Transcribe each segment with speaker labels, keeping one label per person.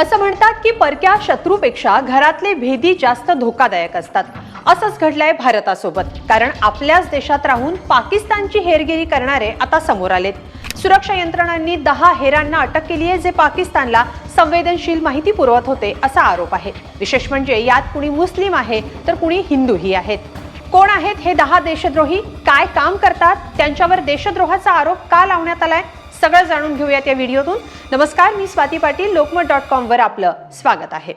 Speaker 1: असं म्हणतात की परक्या शत्रूपेक्षा घरातले भेदी जास्त धोकादायक असतात. असंच घडलंय भारतासोबत. कारण आपल्याच देशात राहून पाकिस्तानची हेरगिरी करणारे आता समोर आलेत. सुरक्षा यंत्रणांनी दहा हेरांना अटक केली आहे जे पाकिस्तानला संवेदनशील माहिती पुरवत होते असा आरोप आहे. विशेष म्हणजे यात कुणी मुस्लिम आहे तर कुणी हिंदूही आहेत. कोण आहेत हे दहा देशद्रोही? काय काम करतात? त्यांच्यावर देशद्रोहाचा आरोप का लावण्यात आलाय? सगळं जाणून घेऊयात या व्हिडिओतून. नमस्कार मी स्वाती पाटील लोकमत डॉट कॉमवर आपलं स्वागत आहे.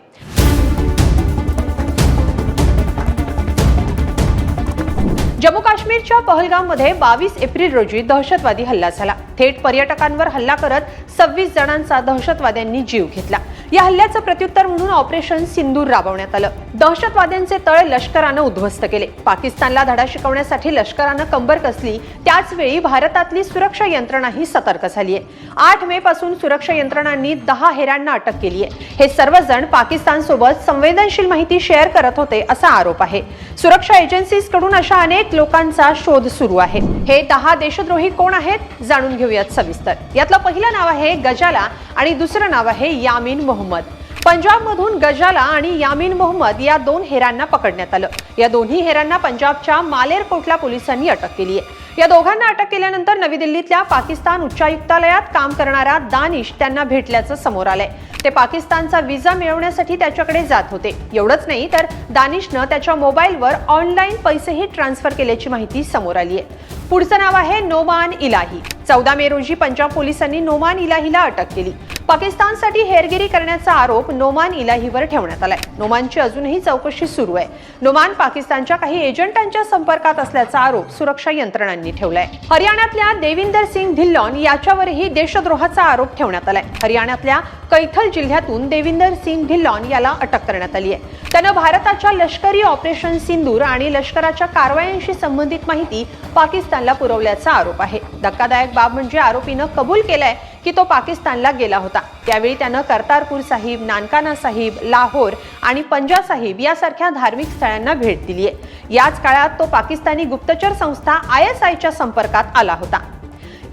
Speaker 1: जम्मू काश्मीरच्या पहलगाममध्ये बावीस एप्रिल रोजी दहशतवादी हल्ला झाला. थेट पर्यटकांवर हल्ला करत सव्वीस जणांचा दहशतवाद्यांनी जीव घेतला. या हल्ल्याचं प्रत्युत्तर म्हणून ऑपरेशन सिंदूर राबवण्यात आलं. दहशतवाद्यांचे तळ लष्करानं उद्ध्वस्त केले. पाकिस्तानला धडा शिकवण्यासाठी लष्करानं कंबर कसली त्याच वेळी भारतातली सुरक्षा यंत्रणाही सतर्क झाली आहे आठ मे पासून सुरक्षा यंत्रणांनी दहा हेरांना अटक केली आहे हे सर्वजण पाकिस्तान सोबत संवेदनशील माहिती शेअर करत होते असा आरोप आहे. सुरक्षा एजन्सीजकडून अशा अनेक लोकांचा शोध सुरू आहे. हे दहा देशद्रोही कोण आहेत जाणून घेऊयात सविस्तर. यातलं पहिलं नाव आहे गजाला. आणि दुसरं नाव आहे यामीन मोहम्मद. पंजाबमधून गजाला आणि यामीन मोहम्मद या दोन हेरांना पकडण्यात आलं. या दोन्ही हेरांना पंजाबच्या मालेरकोटला पोलिसांनी अटक केली आहे. या दोघांना अटक केल्यानंतर नवी दिल्लीतल्या पाकिस्तान उच्चायुक्तालयात काम करणारा दानिश त्यांना भेटल्याचं समोर आलंय. ते पाकिस्तानचा विजा मिळवण्यासाठी त्याच्याकडे जात होते. एवढंच नाही तर दानिशनं त्याच्या मोबाईलवर ऑनलाईन पैसेही ट्रान्सफर केल्याची माहिती समोर आली आहे पुढचं नाव आहे नोमान इलाही. चौदा मे रोजी पंजाब पोलिसांनी नोमान इलाहीला अटक केली. पाकिस्तानसाठी हेरगिरी करण्याचा आरोप नोमान इलाहीवर ठेवण्यात आलाय. नोमानची अजूनही चौकशी सुरू आहे. नोमान पाकिस्तानच्या काही एजंटांच्या संपर्कात असल्याचा आरोप सुरक्षा यंत्रणांनी ठेवलाय. हरियाणातल्या देविंदर सिंग धिल्लॉन याच्यावरही देशद्रोहाचा आरोप ठेवण्यात आलाय. हरियाणातल्या कैथल जिल्ह्यातून देविंदर सिंग धिल्लॉन याला अटक करण्यात आली आहे त्यानं भारताच्या लष्करी ऑपरेशन सिंदूर आणि लष्कराच्या कारवायांशी संबंधित माहिती पाकिस्तानला पुरवल्याचा आरोप आहे. धक्कादायक बाब म्हणजे आरोपीनं कबूल केलाय की तो पाकिस्तानला गेला होता. त्यावेळी त्यानं कर्तारपूर साहिब नानकाना साहिब लाहोर आणि पंजा साहिब यासारख्या धार्मिक स्थळांना भेट दिली आहे याच काळात तो पाकिस्तानी गुप्तचर संस्था आय एस आयच्या संपर्कात आला होता.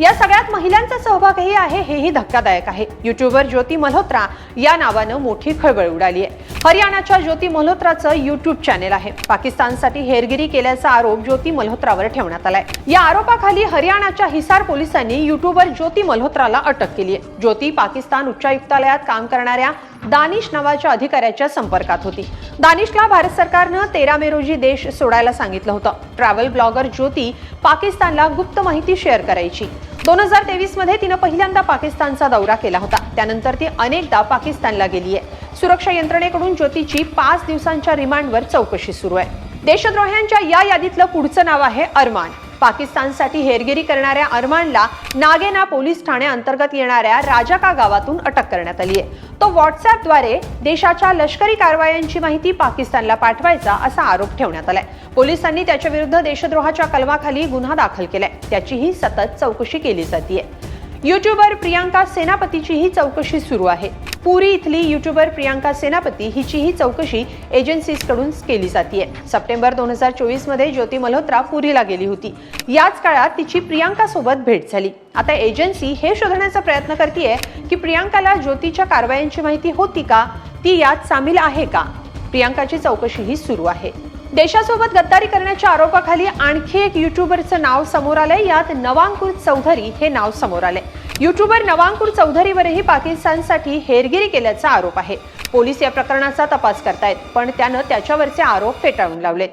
Speaker 1: या सगळ्यात महिलांचा सहभागही आहे हेही धक्कादायक आहे. युट्यूबर ज्योती मल्होत्रा या नावानं मोठी खळबळ उडाली आहे. हरियाणाच्या ज्योती मल्होत्राचं युट्यूब चॅनेल आहे. पाकिस्तानसाठी हेरगिरी केल्याचा आरोप ज्योती मल्होत्रावर ठेवण्यात आलाय. या आरोपाखाली हरियाणाच्या हिसार पोलिसांनी युट्यूबर ज्योती मल्होत्राला अटक केली आहे. ज्योती पाकिस्तान उच्चायुक्तालयात काम करणाऱ्या दानिश नावाच्या अधिकाऱ्याच्या संपर्कात होती. दानिशला भारत सरकारनं तेरा मे रोजी देश सोडायला सांगितलं होतं. ट्रॅव्हल ब्लॉगर ज्योती पाकिस्तानला गुप्त माहिती शेअर करायची. दोन हजार तेवीसमध्ये तिनं पहिल्यांदा पाकिस्तानचा दौरा केला होता. त्यानंतर ती अनेकदा पाकिस्तानला गेली आहे सुरक्षा यंत्रणेकडून ज्योतीची पाच दिवसांच्या रिमांडवर चौकशी सुरू आहे. देशद्रोह्यांच्या या यादीतलं पुढचं नाव आहे अरमान. पाकिस्तानसाठी हेरगिरी करणाऱ्या अरमानला नागेना पोलीस ठाण्याअंतर्गत येणाऱ्या राजाका गावातून अटक करण्यात आली आहे. तो व्हॉट्सअपद्वारे देशाच्या लष्करी कारवायांची माहिती पाकिस्तानला पाठवायचा असा आरोप ठेवण्यात आलाय. पोलिसांनी त्याच्याविरुद्ध देशद्रोहाच्या कलमाखाली गुन्हा दाखल केलाय. त्याचीही सतत चौकशी केली जाते युट्यूबर प्रियांका सेनापतीचीही चौकशी सुरू आहे. पुरी इथली युट्यूबर प्रियांका सेनापती हिचीही चौकशी एजन्सीजकडून केली जाते सप्टेंबर दोन हजार चोवीसमध्ये ज्योती मल्होत्रा पुरीला गेली होती. याच काळात तिची प्रियांका सोबत भेट झाली. आता एजन्सी हे शोधण्याचा प्रयत्न करते की प्रियांकाला ज्योतीच्या कारवायांची माहिती होती का? ती यात सामील आहे का? प्रियांकाची चौकशीही सुरू आहे. देशासोबत गद्दारी करण्याच्या आरोपाखाली आणखी एक युट्यूबरचं नाव समोर आलंय. यात नवांकुर चौधरी हे नाव समोर आलंय. युट्यूबर नवांकुर चौधरीवरही पाकिस्तानसाठी हेरगिरी केल्याचा आरोप आहे. पोलीस या प्रकरणाचा तपास करतायत पण त्यानं त्याच्यावरचे आरोप फेटाळून लावलेत.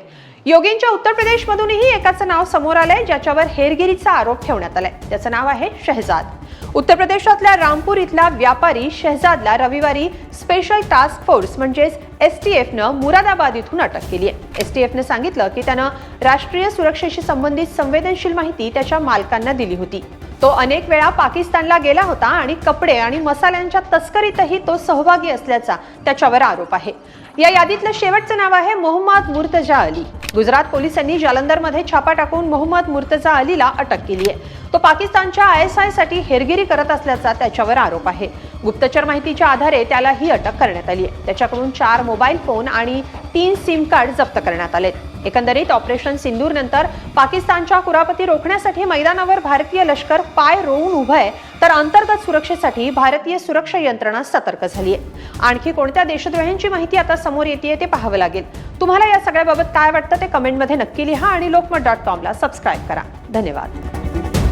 Speaker 1: योगींच्या उत्तर प्रदेशमधूनही एकाचं नाव समोर आलंय ज्याच्यावर हेरगिरीचा आरोप ठेवण्यात आलाय. त्याचं नाव आहे शहजाद. उत्तर प्रदेशातल्या रामपूर इथला व्यापारी शहजादला रविवारी स्पेशल टास्क फोर्स म्हणजेच एस टी एफनं मुरादाबाद इथून अटक केली आहे. एस टी एफनं सांगितलं की त्यानं राष्ट्रीय सुरक्षेशी संबंधित संवेदनशील माहिती त्याच्या मालकांना दिली होती. तो अनेक वेळा पाकिस्तानला गेला होता आणि कपडे आणि मसाल्यांच्या तस्करीतही तो सहभागी असल्याचा त्याच्यावर आरोप आहे. या यादीतलं शेवटचं नाव आहे मोहम्मद मुर्तजा अली. गुजरात पोलिसांनी जालंधरमध्ये छापा टाकून मोहम्मद मुर्तजा अलीला अटक केली आहे. तो पाकिस्तानच्या आय एस आयसाठी हेरगिरी करत असल्याचा त्याच्यावर आरोप आहे. गुप्तचर माहितीच्या आधारे त्याला ही अटक करण्यात आली आहे त्याच्याकडून चार मोबाईल फोन आणि तीन सिम कार्ड जप्त करण्यात आले एकंदरीत ऑपरेशन सिंदूर नंतर पाकिस्तानच्या कुरापती रोखण्यासाठी मैदानावर भारतीय लष्कर पाय रोवून उभं आहे तर अंतर्गत सुरक्षेसाठी भारतीय सुरक्षा यंत्रणा सतर्क झाली आहे आणखी कोणत्या देशद्रोह्यांची माहिती आता समोर येते ते पाहावं लागेल. तुम्हाला या सगळ्याबाबत काय वाटतं ते कमेंटमध्ये नक्की लिहा आणि लोकमत डॉट कॉमला सबस्क्राईब करा. धन्यवाद.